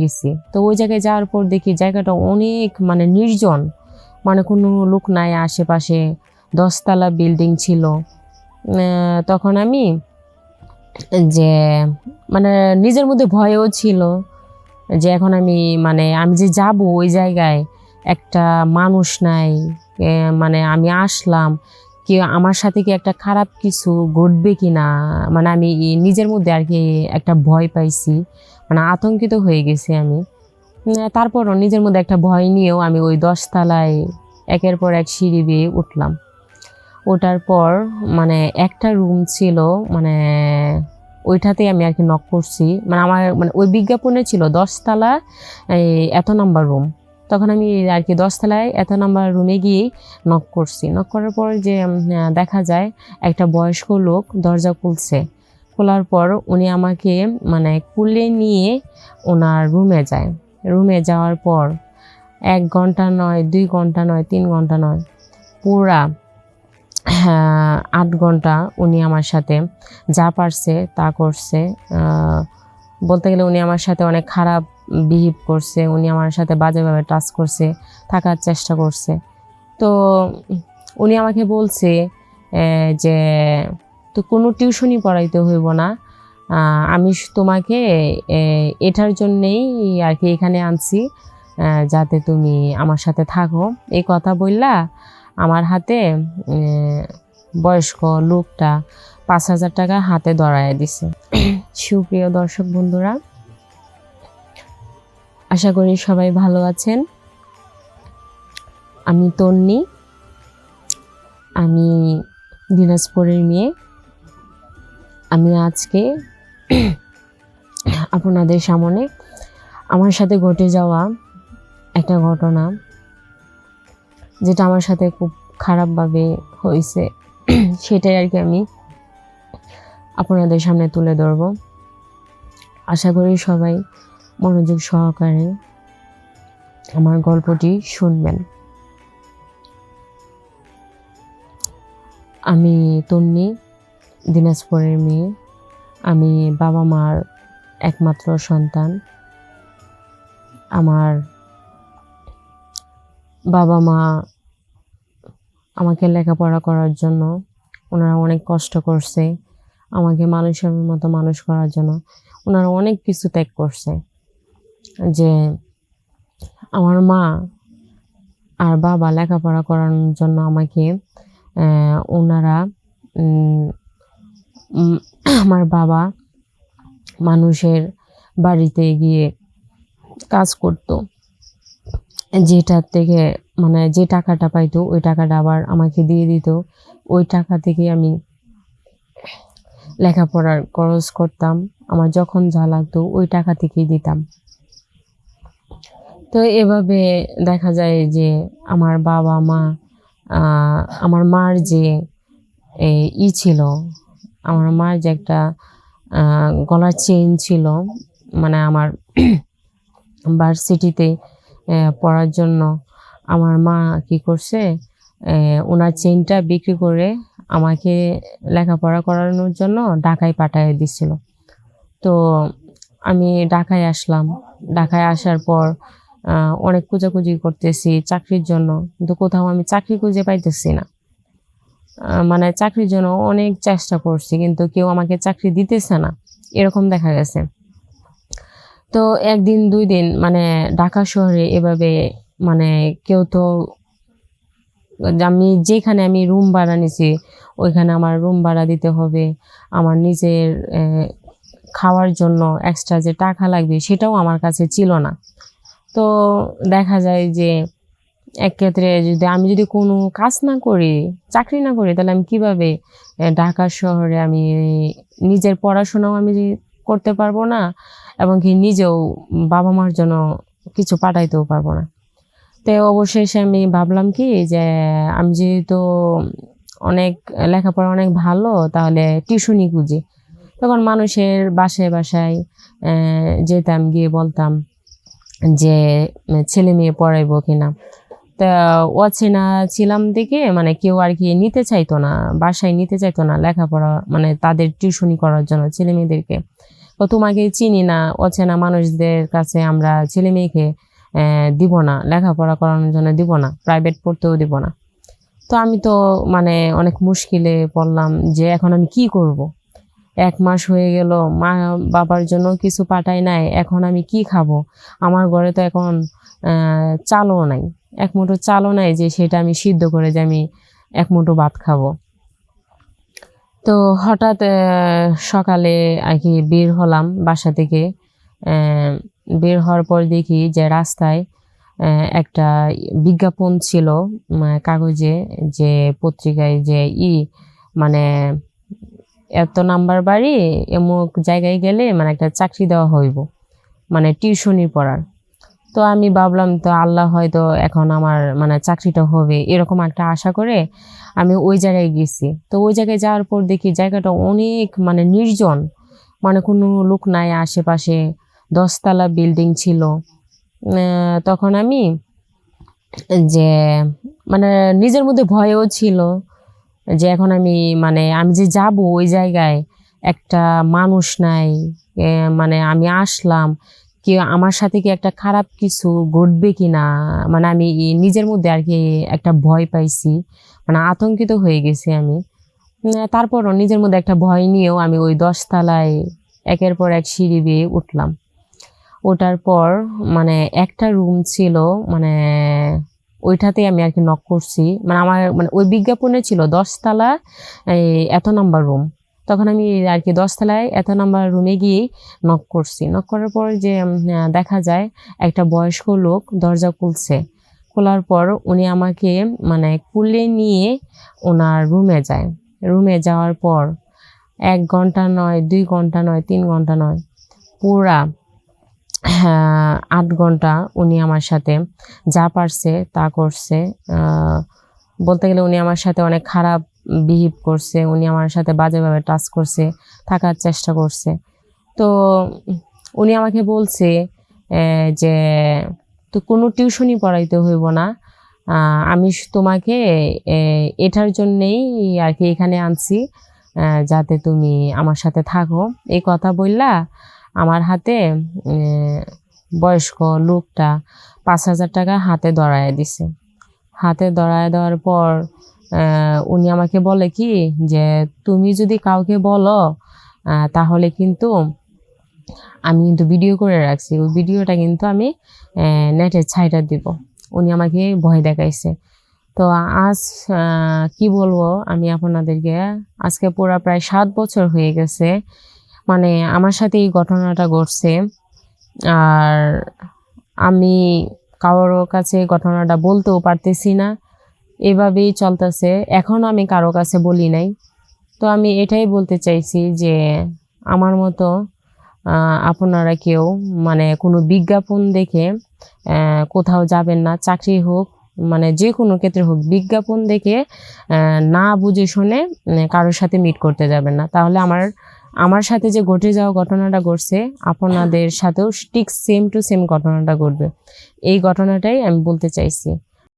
গেছি। তো ওই জায়গায় যাওয়ার পর দেখি জায়গাটা অনেক মানে নির্জন। মানে কোনো লোক নাই, আশেপাশে দশতলা বিল্ডিং ছিল। তখন আমি যে মানে নিজের মধ্যে ভয়ও ছিল যে এখন আমি মানে আমি যে যাব ওই জায়গায় একটা মানুষ নাই মানে আমি আসলাম। কি আমার সাথে কি একটা খারাপ কিছু ঘটবে কি না মানে আমি নিজের মধ্যে আর কি একটা ভয় পাইছি। মানে আতঙ্কিত হয়ে গেছি আমি। তারপরও নিজের মধ্যে একটা ভয় নিয়েও আমি ওই দশতলায় একের পর এক সিঁড়ি বেয়ে উঠলাম। ওঠার পর মানে একটা রুম ছিল মানে ওইটাতে আমি আর কি নক করছি। মানে আমার মানে ওই বিজ্ঞাপনে ছিল দশতলা এত নাম্বার রুম। তখন আমি আর কি দশতলায় এত নাম্বার রুমে গিয়েই নক করছি। নক করার পর যে দেখা যায়, একটা বয়স্ক লোক দরজা খুলছে। খোলার পর উনি আমাকে মানে কুলে নিয়ে ওনার রুমে যায়। রুমে যাওয়ার পর এক ঘণ্টা নয়, দুই ঘণ্টা নয়, তিন ঘণ্টা নয়, পুরা আট ঘণ্টা উনি আমার সাথে যা পারছে তা করছে। বলতে গেলে উনি আমার সাথে অনেক খারাপ বিহেভ করছে, উনি আমার সাথে বাজেভাবে টাচ করছে, থাকার চেষ্টা করছে। তো উনি আমাকে বলছে যে তো কোনো টিউশনই পড়াইতে হইব না। আমি তোমাকে এটার জন্যেই আর কি এখানে আনছি যাতে তুমি আমার সাথে থাকো। এই কথা বললা আমার হাতে বয়স্ক লোকটা পাঁচ হাজার টাকা হাতে ধরায় দিছে। সুপ্রিয় দর্শক বন্ধুরা আশা করি সবাই ভালো আছেন। আমি তন্নি। আমি দিনাজপুরের মেয়ে। আমি আজকে আপনাদের সামনে আমার সাথে ঘটে যাওয়া একটা ঘটনা, যেটা আমার সাথে খুব খারাপভাবে হয়েছে। সেটাই আর কি আমি আপনাদের সামনে তুলে ধরব। আশা করি সবাই মনোযোগ সহকারে আমার গল্পটি শুনবেন। আমি তন্নি, দিনাজপুরের মেয়ে। আমি বাবা মার একমাত্র সন্তান। আমার বাবা মা আমাকে লেখাপড়া করার জন্য, ওনারা অনেক কষ্ট করছে। আমাকে মানুষের মতো মানুষ করার জন্য, ওনারা অনেক কিছু ত্যাগ করছে। যে আমার মা আর বাবা লেখাপড়া করানোর জন্য আমাকে ওনারা আমার বাবা মানুষের বাড়িতে গিয়ে কাজ করতো। যেটার থেকে মানে যে টাকাটা পাইতো, ওই টাকাটা আবার আমাকে দিয়ে দিত। ওই টাকা থেকে আমি লেখাপড়ার খরচ করতাম। আমার যখন যা লাগতো, ওই টাকা থেকেই দিতাম। তো এভাবে দেখা যায় যে আমার বাবা মা আমার মার যে ই ছিল, আমার মার যে একটা গলার চেইন ছিল মানে আমার ভার্সিটিতে পড়ার জন্য, আমার মা কি করছে ওনার চেইনটা বিক্রি করে আমাকে লেখাপড়া করানোর জন্য ঢাকায় পাঠিয়ে দিছিল। তো আমি ঢাকায় আসলাম। ঢাকায় আসার পর অনেক খোঁজাখুঁজি করতেছি চাকরির জন্য, কিন্তু কোথাও আমি চাকরি খুঁজে পাইতেছি না। মানে চাকরির জন্য অনেক চেষ্টা করছি, কিন্তু কেউ আমাকে চাকরি দিতেছে না, এরকম দেখা গেছে। তো একদিন, দুই দিন মানে ঢাকা শহরে এভাবে মানে কেউ তো আমি যেখানে আমি রুম ভাড়া নিছি, ওইখানে আমার রুম ভাড়া দিতে হবে, আমার নিজের খাওয়ার জন্য এক্সট্রা যে টাকা লাগবে সেটাও আমার কাছে ছিল না। তো দেখা যায় যে এক ক্ষেত্রে যদি আমি যদি কোনো কাজ না করি, চাকরি না করি, তাহলে আমি কীভাবে ঢাকা শহরে আমি নিজের পড়াশোনাও আমি করতে পারব না, এবং কি নিজেও বাবা মার জন্য কিছু পাঠাইতেও পারব না। তো অবশেষে আমি ভাবলাম কি যে, আমি যেহেতু অনেক লেখাপড়া অনেক ভালো, তাহলে টিউশনি খুঁজি। তখন মানুষের বাসায় বাসায় যেতাম, গিয়ে বলতাম যে ছেলে মেয়ে পড়াইবো কিনা। তা অচেনা ছিলাম দেখে মানে কেউ আর কি নিতে চাইতো না, বাসায় নিতে চাইতো না লেখাপড়া মানে তাদের টিউশনি করার জন্য ছেলে মেয়েদেরকে। তো তোমাকে চিনি না, অচেনা মানুষদের কাছে আমরা ছেলে মেয়েকে দিব না, লেখাপড়া করানোর জন্য দিব না প্রাইভেট পড়তেও দিব না। তো আমি তো মানে অনেক মুশকিলে পড়লাম যে, এখন আমি কি করব। এক মাস হয়ে গেল, মা বাবার জন্য কিছু পাঠাই নাই, এখন আমি কি খাব? আমার ঘরে তো এখন চালও নাই। এক মুঠো চালও নাই যে সেটা আমি সিদ্ধ করে যে আমি এক মুঠো ভাত খাব। তো হঠাৎ সকালে আর কি বের হলাম বাসা থেকে। বের হওয়ার পর দেখি যে রাস্তায় একটা বিজ্ঞাপন ছিল কাগজে যে পত্রিকায় যে ই মানে এত নাম্বার বাড়ি, এমুক জায়গায় গেলে মানে একটা চাকরি দেওয়া হইব মানে টিউশনি পড়ার। তো আমি ভাবলাম, তো আল্লাহ হয়তো এখন আমার মানে চাকরিটা হবে, এরকম একটা আশা করে আমি ওই জায়গায় গেছি। তো ওই জায়গায় যাওয়ার পর দেখি জায়গাটা অনেক মানে নির্জন মানে কোনো লোক নাই, আশেপাশে দশতলা বিল্ডিং ছিল। তখন আমি যে মানে নিজের মধ্যে ভয়ও ছিল যে এখন আমি মানে আমি যে যাব ওই জায়গায় একটা মানুষ নাই মানে আমি আসলাম, কি আমার সাথে কি একটা খারাপ কিছু ঘটবে কি না মানে আমি নিজের মধ্যে আর কি একটা ভয় পাইছি মানে আতঙ্কিত হয়ে গেছি আমি। তারপরও নিজের মধ্যে একটা ভয় নিয়েও আমি ওই দশতলায় একের পর এক সিঁড়ি দিয়ে উঠলাম। ওঠার পর মানে একটা রুম ছিল মানে ওইটাতে আমি আর কি নক করছি। মানে আমার মানে ওই বিজ্ঞাপনে ছিল দশতলা এত নাম্বার রুম তখন আমি আর কি দশতলায় এত নাম্বার রুমে গিয়ে নক করছি। নক করার পর যে দেখা যায়, একটা বয়স্ক লোক দরজা খুলছে। খোলার পর উনি আমাকে মানে কুলে নিয়ে ওনার রুমে যায়। রুমে যাওয়ার পর এক ঘণ্টা নয়, দুই ঘণ্টা নয়, তিন ঘণ্টা নয়, পুরা আট ঘণ্টা উনি আমার সাথে যা পারছে তা করছে। বলতে গেলে উনি আমার সাথে অনেক খারাপ বিহেভ করছে, উনি আমার সাথে বাজেভাবে টাচ করছে, থাকার চেষ্টা করছে। তো উনি আমাকে বলছে যে তো কোনো টিউশনই পড়াইতে হইব না। আমি তোমাকে এটার জন্যেই আর কি এখানে আনছি যাতে তুমি আমার সাথে থাকো। এই কথা বললা আমার হাতে বয়স্ক লোকটা পাঁচ হাজার টাকা হাতে ধরায় দিছে। হাতে ধরায় দেওয়ার পর উনি আমাকে বলে কি যে, তুমি যদি কাউকে বলো তাহলে কিন্তু আমি কিন্তু ভিডিও করে রাখছি। ওই ভিডিওটা কিন্তু আমি নেটে ছাইটা দিব। উনি আমাকে ভয় দেখাইছে। তো আজ কি বলব আমি আপনাদেরকে? আজকে পুরা প্রায় সাত বছর হয়ে গেছে মানে আমার সাথে এই ঘটনাটা ঘটছে। আর আমি কারোর কাছে ঘটনাটা বলতেও পারতেছি না। এভাবেই চলতেছে। এখনও আমি কারও কাছে বলি নাই। তো আমি এটাই বলতে চাইছি যে আমার মতো আপনারা কেউ মানে কোনো বিজ্ঞাপন দেখে কোথাও যাবেন না। চাকরি হোক মানে যে কোনো ক্ষেত্রে হোক, বিজ্ঞাপন দেখে না বুঝে শুনে কারোর সাথে মিট করতে যাবেন না। তাহলে আমার আমার সাথে যে ঘটে যাওয়া ঘটনাটা ঘটছে, আপনাদের সাথেও ঠিক সেম টু সেম ঘটনাটা ঘটবে। এই ঘটনাটাই আমি বলতে চাইছি।